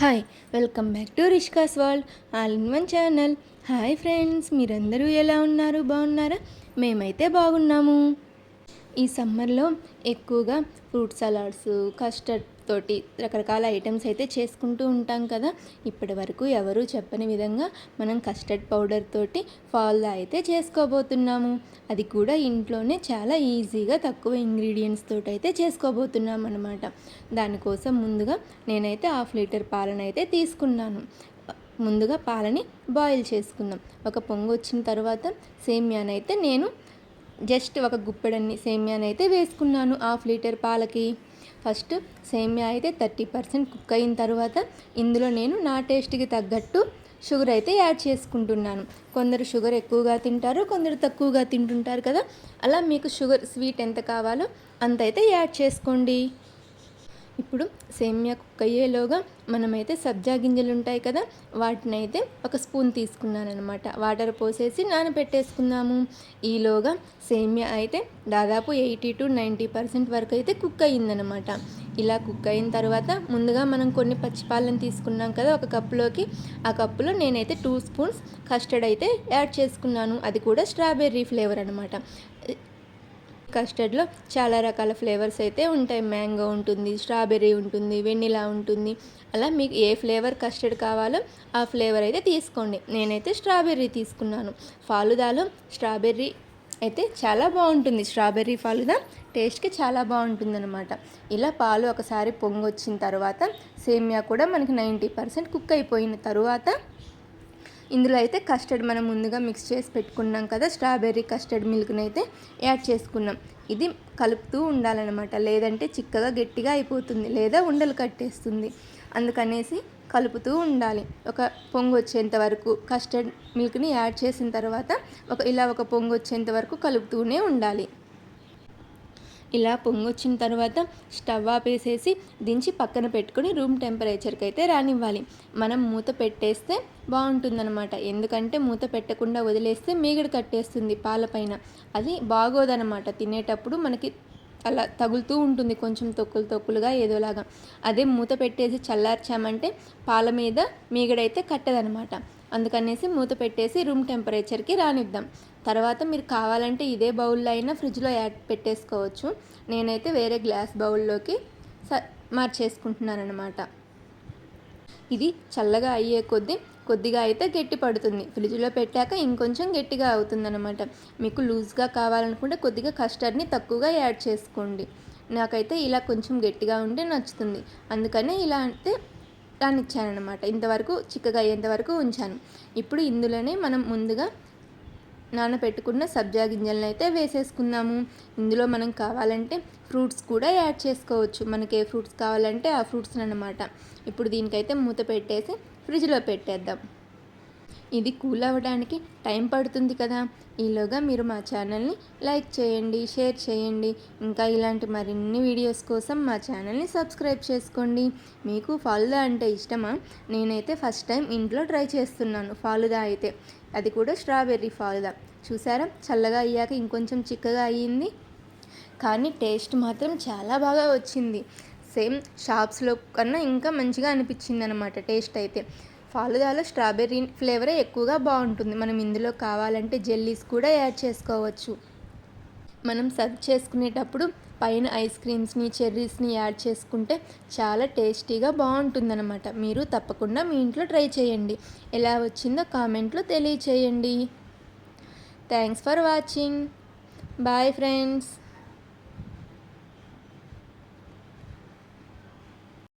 Hi welcome back to Rishka's world all in one channel hi friends మీరందరూ ఎలా ఉన్నారు? బాగున్నారా? మేమైతే బాగున్నాము. ఈ సమ్మర్లో ఎక్కువగా ఫ్రూట్ సలాడ్స్ కస్టర్డ్ తోటి రకరకాల ఐటమ్స్ అయితే చేసుకుంటూ ఉంటాం కదా. ఇప్పటి వరకు ఎవరూ చెప్పని విధంగా మనం కస్టర్డ్ పౌడర్ తోటి ఫాల్దా అయితే చేసుకోబోతున్నాము. అది కూడా ఇంట్లోనే చాలా ఈజీగా తక్కువ ఇంగ్రీడియంట్స్ తోటి అయితే చేసుకోబోతున్నాం అనమాట దానికోసం ముందుగా నేనైతే హాఫ్ లీటర్ పాలన అయితే తీసుకున్నాను. ముందుగా పాలని బాయిల్ చేసుకుందాం. ఒక పొంగు వచ్చిన తర్వాత సేమ్యానైతే నేను జస్ట్ ఒక గుప్పెడన్ని సేమ్యాన్ అయితే వేసుకున్నాను హాఫ్ లీటర్ పాలకి. ఫస్ట్ సేమ్యా అయితే థర్టీ పర్సెంట్ కుక్ అయిన తర్వాత ఇందులో నేను నా టేస్ట్కి తగ్గట్టు షుగర్ అయితే యాడ్ చేసుకుంటున్నాను. కొందరు షుగర్ ఎక్కువగా తింటారు కొందరు తక్కువగా తింటుంటారు కదా. అలా మీకు షుగర్ స్వీట్ ఎంత కావాలో అంత అయితే యాడ్ చేసుకోండి. ఇప్పుడు సేమ్యా కుక్ అయ్యేలోగా మనమైతే సబ్జా గింజలు ఉంటాయి కదా వాటిని అయితే ఒక స్పూన్ తీసుకున్నాను అనమాట వాటర్ పోసేసి నానబెట్టేసుకుందాము. ఈలోగా సేమ్యా అయితే దాదాపు ఎయిటీ టు నైంటీ పర్సెంట్ వరకు అయితే కుక్ అయ్యిందనమాట ఇలా కుక్ అయిన తర్వాత ముందుగా మనం కొన్ని పచ్చిపాలను తీసుకున్నాం కదా ఒక కప్పులోకి. ఆ కప్పులో నేనైతే టూ స్పూన్స్ కస్టర్డ్ అయితే యాడ్ చేసుకున్నాను. అది కూడా స్ట్రాబెర్రీ ఫ్లేవర్ అనమాట కస్టర్డ్లో చాలా రకాల ఫ్లేవర్స్ అయితే ఉంటాయి. మ్యాంగో ఉంటుంది స్ట్రాబెర్రీ ఉంటుంది వెనిలా ఉంటుంది. అలా మీకు ఏ ఫ్లేవర్ కస్టర్డ్ కావాలో ఆ ఫ్లేవర్ అయితే తీసుకోండి. నేనైతే స్ట్రాబెర్రీ తీసుకున్నాను. ఫాలుదాలో స్ట్రాబెర్రీ అయితే చాలా బాగుంటుంది. స్ట్రాబెర్రీ ఫాలుదా టేస్ట్కి చాలా బాగుంటుందన్నమాట. ఇలా పాలు ఒకసారి పొంగొచ్చిన తర్వాత సేమియా కూడా మనకి నైంటీ పర్సెంట్ కుక్ అయిపోయిన తర్వాత ఇందులో అయితే కస్టర్డ్ మనం ముందుగా మిక్స్ చేసి పెట్టుకున్నాం కదా స్ట్రాబెర్రీ కస్టర్డ్ మిల్క్ని అయితే యాడ్ చేసుకున్నాం. ఇది కలుపుతూ ఉండాలన్నమాట. లేదంటే చిక్కగా గట్టిగా అయిపోతుంది లేదా ఉండలు కట్టేస్తుంది. అందుకనేసి కలుపుతూ ఉండాలి. ఒక పొంగు వచ్చేంత వరకు కస్టర్డ్ మిల్క్ని యాడ్ చేసిన తర్వాత ఒక ఇలా ఒక పొంగు వచ్చేంత వరకు కలుపుతూనే ఉండాలి. ఇలా పొంగొచ్చిన తర్వాత స్టవ్ ఆపేసేసి దించి పక్కన పెట్టుకొని రూమ్ టెంపరేచర్కి అయితే రానివ్వాలి. మనం మూత పెట్టేస్తే బాగుంటుందన్నమాట. ఎందుకంటే మూత పెట్టకుండా వదిలేస్తే మీగడ కట్టేస్తుంది పాలపైన అది బాగోదనమాట తినేటప్పుడు మనకి అలా తగులుతూ ఉంటుంది. కొంచెం తొక్కులు తొక్కులుగా ఏదోలాగా. అదే మూత పెట్టేసి చల్లార్చామంటే పాల మీద మీగడైతే కట్టదనమాట అందుకనేసి మూత పెట్టేసి రూమ్ టెంపరేచర్కి రానిద్దాం. తర్వాత మీరు కావాలంటే ఇదే బౌల్లో అయినా ఫ్రిడ్జ్లో యాడ్ పెట్టేసుకోవచ్చు. నేనైతే వేరే గ్లాస్ బౌల్లోకి స మార్చేసుకుంటున్నాను అనమాట ఇది చల్లగా అయ్యే కొద్దీ కొద్దిగా అయితే గట్టి పడుతుంది. ఫ్రిడ్జ్లో పెట్టాక ఇంకొంచెం గట్టిగా అవుతుందన్నమాట. మీకు లూజ్గా కావాలనుకుంటే కొద్దిగా కస్టర్డ్ని తక్కువగా యాడ్ చేసుకోండి. నాకైతే ఇలా కొంచెం గట్టిగా ఉంటే నచ్చుతుంది. అందుకనే ఇలా అంటే రానిచ్చానమాట ఇంతవరకు చిక్కగా అయ్యేంతవరకు ఉంచాను. ఇప్పుడు ఇందులోనే మనం ముందుగా నానబెట్టుకున్న సబ్జా గింజలను అయితే వేసేసుకుందాము. ఇందులో మనం కావాలంటే ఫ్రూట్స్ కూడా యాడ్ చేసుకోవచ్చు. మనకి ఏ ఫ్రూట్స్ కావాలంటే ఆ ఫ్రూట్స్ అనమాట ఇప్పుడు దీనికైతే మూత పెట్టేసి ఫ్రిడ్జ్లో పెట్టేద్దాం. ఇది కూల్ అవ్వడానికి టైం పడుతుంది కదా. ఈలోగా మీరు మా ఛానల్ని లైక్ చేయండి షేర్ చేయండి. ఇంకా ఇలాంటి మరిన్ని వీడియోస్ కోసం మా ఛానల్ని సబ్స్క్రైబ్ చేసుకోండి. మీకు ఫాలుదా అంటే ఇష్టమా? నేనైతే ఫస్ట్ టైం ఇంట్లో ట్రై చేస్తున్నాను ఫాలుదా అయితే. అది కూడా స్ట్రాబెర్రీ ఫాలుదా చూసారా? చల్లగా అయ్యాక ఇంకొంచెం చిక్కగా అయ్యింది. కానీ టేస్ట్ మాత్రం చాలా బాగా వచ్చింది. సేమ్ షాప్స్లో కన్నా ఇంకా మంచిగా అనిపించింది అనమాట టేస్ట్ అయితే. ఫాలుదాలో స్ట్రాబెర్రీ ఫ్లేవరే ఎక్కువగా బాగుంటుంది. మనం ఇందులో కావాలంటే జెల్లీస్ కూడా యాడ్ చేసుకోవచ్చు. మనం సర్వ్ చేసుకునేటప్పుడు పైన ఐస్ క్రీమ్స్ని చెర్రీస్ని యాడ్ చేసుకుంటే చాలా టేస్టీగా బాగుంటుందన్నమాట. మీరు తప్పకుండా మీ ఇంట్లో ట్రై చేయండి. ఎలా వచ్చిందో కామెంట్లో తెలియచేయండి. Thanks for watching. Bye friends.